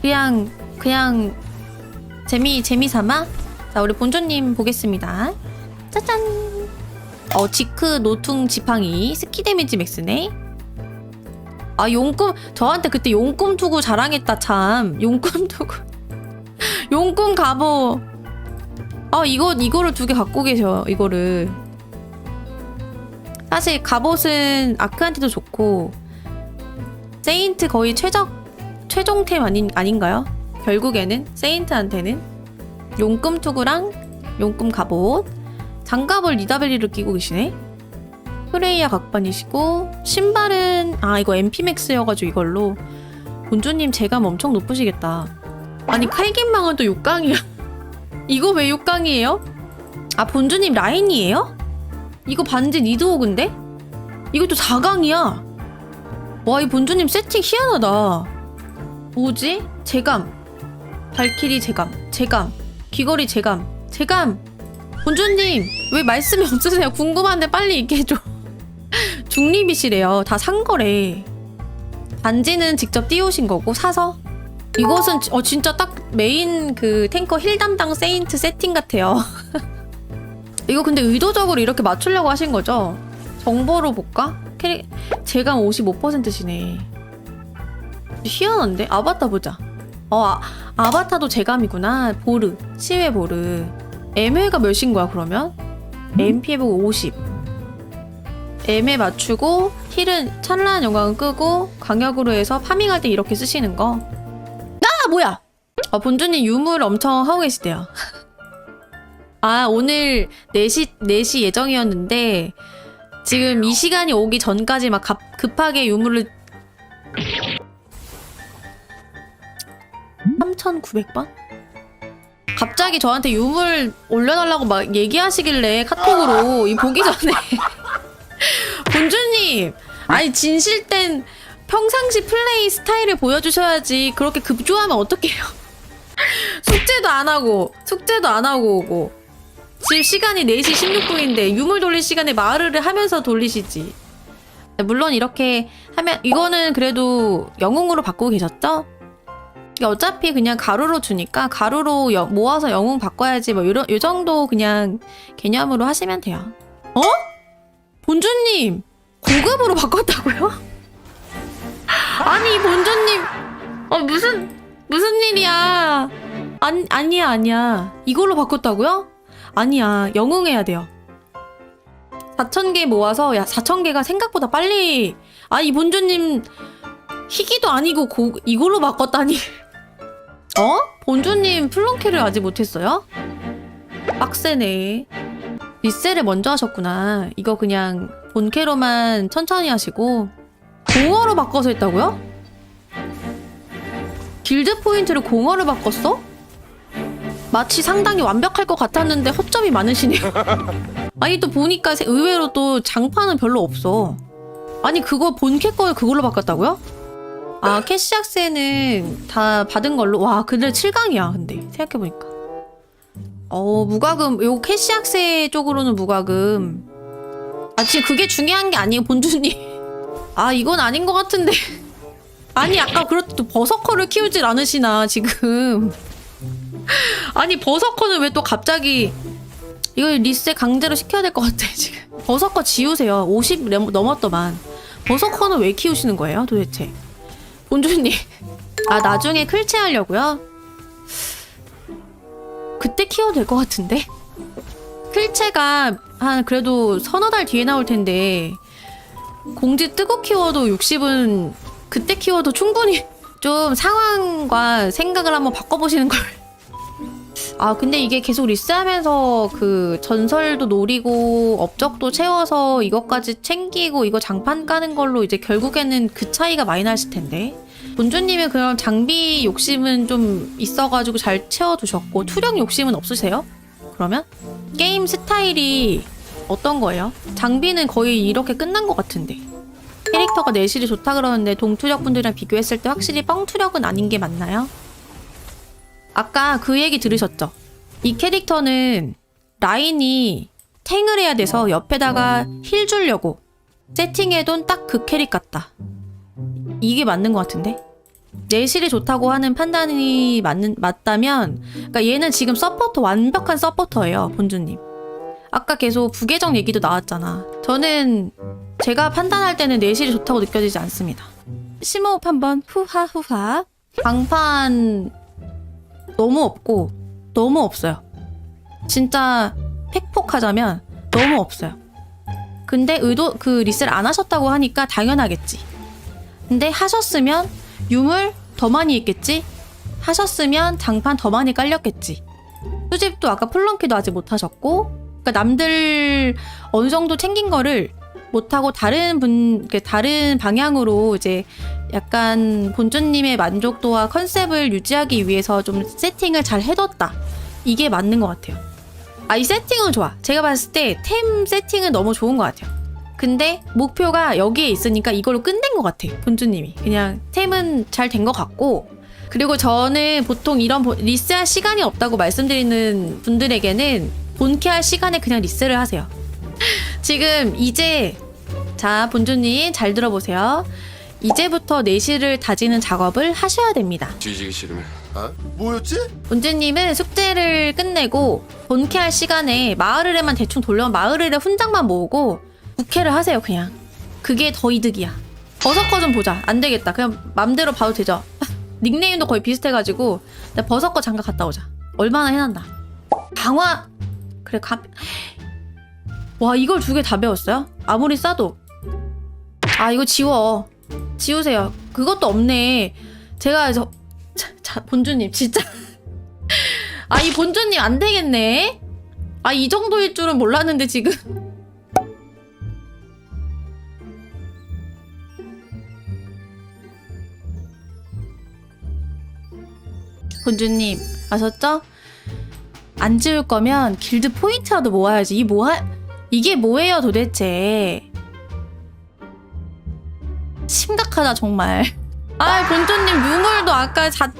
그냥 그냥 재미 재미 삼아? 자 우리 본조님 보겠습니다. 짜잔! 어 지크 노퉁 지팡이 스키 데미지 맥스네. 아 용꿈 저한테 그때 용꿈 투구 자랑했다 참. 용꿈 투구. 용꿈 갑옷 아 이거 이거를 두 개 갖고 계셔 이거를. 사실 갑옷은 아크한테도 좋고 세인트 거의 최적 최종템 아닌 아닌가요? 결국에는 세인트한테는 용금 투구랑 용금 갑옷 장갑을 니다벨리를 끼고 계시네. 프레이야 각반이시고 신발은 아 이거 MP맥스여가지고 이걸로 본주님 제감 엄청 높으시겠다. 아니 칼긴망은 또 6강이야. 이거 왜 6강이에요? 아 본주님 라인이에요? 이거 반지 니드호그인데? 이것도 4강이야. 와 이 본주님 세팅 희한하다. 뭐지? 제감. 발키리 제감. 제감. 귀걸이 제감. 제감. 본주님 왜 말씀이 없으세요? 궁금한데 빨리 얘기해줘. 중립이시래요. 다 산 거래. 반지는 직접 띄우신 거고 사서. 이것은 지- 어 진짜 딱 메인 그 탱커 힐 담당 세인트 세팅 같아요. 이거 근데 의도적으로 이렇게 맞추려고 하신 거죠? 정보로 볼까? 캐리 제감 55%시네. 희한한데? 아바타 보자. 어, 아, 아바타도 제감이구나. 보르. 시외 보르. ML가 몇인 거야, 그러면? MP 해보고 50. M에 맞추고, 힐은 찬란한 영광을 끄고, 강약으로 해서 파밍할 때 이렇게 쓰시는 거. 아, 뭐야! 어, 본주님 유물 엄청 하고 계시대요. 아, 오늘 4시, 4시 예정이었는데, 지금 이 시간이 오기 전까지 막 갑- 급하게 유물을 3,900번? 갑자기 저한테 유물 올려달라고 막 얘기하시길래 카톡으로 이 보기 전에 본주님 아니 진실된 평상시 플레이 스타일을 보여주셔야지 그렇게 급조하면 어떡해요 숙제도 안 하고 숙제도 안 하고 오고 지금 시간이 4시 16분인데 유물 돌릴 시간에 말을 하면서 돌리시지 물론 이렇게 하면 이거는 그래도 영웅으로 바꾸고 계셨죠? 어차피 그냥 가루로 주니까 가루로 여- 모아서 영웅 바꿔야지 뭐 이런 이 정도 그냥 개념으로 하시면 돼요. 어? 본주님 고급으로 바꿨다고요? 아니 본주님 어 무슨 무슨 일이야? 아니 아니야 아니야 이걸로 바꿨다고요? 아니야 영웅해야 돼요. 4천 개 모아서 야 4천 개가 생각보다 빨리 아이 본주님 희귀도 아니고 고, 이걸로 바꿨다니. 어? 본주님 플런키를 아직 못했어요? 빡세네. 리셀을 먼저 하셨구나. 이거 그냥 본캐로만 천천히 하시고 공어로 바꿔서 했다고요? 길드 포인트를 공어로 바꿨어? 마치 상당히 완벽할 것 같았는데 허점이 많으시네요. 아니 또 보니까 세- 의외로 또 장판은 별로 없어. 아니 그거 본캐 걸 그걸로 바꿨다고요? 아 캐시악세는 다 받은 걸로? 와 근데 7강이야 근데. 생각해보니까. 어 무과금. 요 캐시악세 쪽으로는 무과금. 아 지금 그게 중요한 게 아니에요 본주님 아 이건 아닌 것 같은데. 아니 아까 그렇도 버서커를 키우질 않으시나 지금. 아니 버서커는 왜 또 갑자기 이거 리셋 강제로 시켜야 될 것 같아 지금. 버서커 지우세요. 50 넘었더만. 버서커는 왜 키우시는 거예요 도대체 본주님 아 나중에 클체 하려고요? 그때 키워도 될 것 같은데 클체가 한 그래도 서너 달 뒤에 나올 텐데 공지 뜨고 키워도 60은 그때 키워도 충분히 좀 상황과 생각을 한번 바꿔보시는 걸. 아 근데 이게 계속 리스하면서 그 전설도 노리고 업적도 채워서 이것까지 챙기고 이거 장판 까는 걸로 이제 결국에는 그 차이가 많이 나실 텐데 본주님의 그런 장비 욕심은 좀 있어가지고 잘 채워두셨고 투력 욕심은 없으세요? 그러면 게임 스타일이 어떤 거예요? 장비는 거의 이렇게 끝난 것 같은데 캐릭터가 내실이 좋다 그러는데 동투력 분들이랑 비교했을 때 확실히 뻥투력은 아닌 게 맞나요? 아까 그 얘기 들으셨죠? 이 캐릭터는 라인이 탱을 해야 돼서 옆에다가 힐 주려고 세팅해둔 딱 그 캐릭 같다. 이게 맞는 것 같은데? 내실이 좋다고 하는 판단이 맞는, 맞다면 그러니까 얘는 지금 서포터 완벽한 서포터예요 본주님 아까 계속 부계정 얘기도 나왔잖아 저는 제가 판단할 때는 내실이 좋다고 느껴지지 않습니다 심호흡 한번 후하 후하 방판 너무 없고 너무 없어요 진짜 팩폭하자면 너무 없어요 근데 의도 그 리셀 안 하셨다고 하니까 당연하겠지 근데 하셨으면 유물 더 많이 있겠지? 하셨으면 장판 더 많이 깔렸겠지. 수집도 아까 플런키도 아직 못 하셨고, 그러니까 남들 어느 정도 챙긴 거를 못 하고 다른 분, 다른 방향으로 이제 약간 본주님의 만족도와 컨셉을 유지하기 위해서 좀 세팅을 잘 해뒀다. 이게 맞는 것 같아요. 아, 이 세팅은 좋아. 제가 봤을 때 템 세팅은 너무 좋은 것 같아요. 근데 목표가 여기에 있으니까 이걸로 끝낸 것 같아 본주님이 그냥 템은 잘 된 것 같고 그리고 저는 보통 이런 보- 리스할 시간이 없다고 말씀드리는 분들에게는 본캐할 시간에 그냥 리스를 하세요 지금 이제 자 본주님 잘 들어보세요. 이제부터 내실을 다지는 작업을 하셔야 됩니다. 뒤지기 싫으면. 아? 뭐였지? 본주님은 숙제를 끝내고 본캐할 시간에 마을을에만 대충 돌려면 마을을에 훈장만 모으고 국회를 하세요 그냥. 그게 더 이득이야. 버섯거 좀 보자. 안 되겠다. 그냥 맘대로 봐도 되죠? 닉네임도 거의 비슷해가지고 나 버섯거 잠깐 갔다 오자. 얼마나 해난다. 강화! 그래 가... 와 이걸 두 개 다 배웠어요? 아무리 싸도. 아 이거 지워. 지우세요. 그것도 없네. 제가 저 자, 자 본주님 진짜. 아 이 본주님 안 되겠네? 아 이 정도일 줄은 몰랐는데 지금. 본주님 아셨죠? 안 지울 거면 길드 포인트라도 모아야지. 이 뭐하 이게 뭐예요 도대체? 심각하다 정말. 아 본주님 유물도 아까 자